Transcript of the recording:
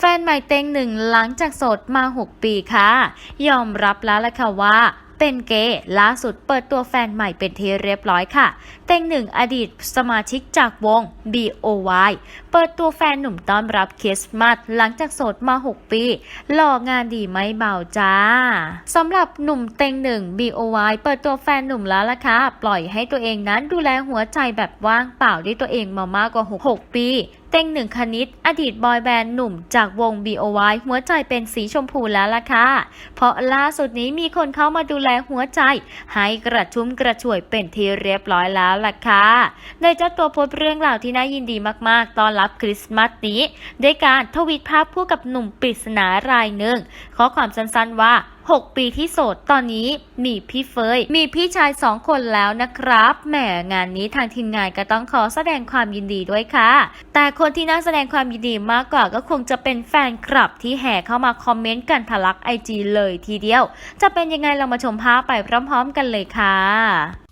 แฟนใหม่เต็งหนึ่งหลังจากโสดมา 6 ปีค่ะ ยอมรับแล้วละค่ะว่าเป็นเกย์ล่าสุดเปิดตัวแฟนใหม่เป็นที่เรียบร้อยค่ะ เต็งหนึ่งอดีตสมาชิกจากวง BOY เปิดตัวแฟนหนุ่มต้อนรับคริสต์มาสหลังจากโสดมา 6 ปี หล่องานดีไม่เบาจ้าสำหรับหนุ่มเต็งหนึ่ง BOY เปิดตัวแฟนหนุ่มแล้วล่ะค่ะ ปล่อยให้ตัวเองนั้นดูแลหัวใจแบบว่างเปล่าด้วยตัวเองมามากกว่า 6 ปีเต็งหนึ่งคณิต อดีตบอยแบนด์หนุ่มจากวง BOY หัวใจเป็นสีชมพูแล้วล่ะค่ะ เพราะล่าสุดนี้มีคนเข้ามาดูแลหัวใจ ให้กระชุ่มกระชวยเป็นที่เรียบร้อยแล้วล่ะค่ะโดยเจ้าตัวโพสเรื่องราวที่น่ายินดีมากๆ ตอนรับคริสต์มาสนี้ด้วยการทวีตภาพคู่กับหนุ่มปริศนารายหนึ่ง ข้อความสั้นๆว่า 6 ปีที่โสดตอนนี้มีพี่เฟย มีพี่ชาย 2 คนแล้วนะครับ แหมงานนี้ทางทีมงานก็ต้องขอแสดงความยินดีด้วยค่ะ แต่คนที่น่าแสดงความยินดีมากกว่าก็คงจะเป็นแฟนคลับที่แห่เข้ามาคอมเมนต์กันทะลักไอจีเลยทีเดียว จะเป็นยังไงเรามาชมภาพไปพร้อม ๆ กันเลยค่ะ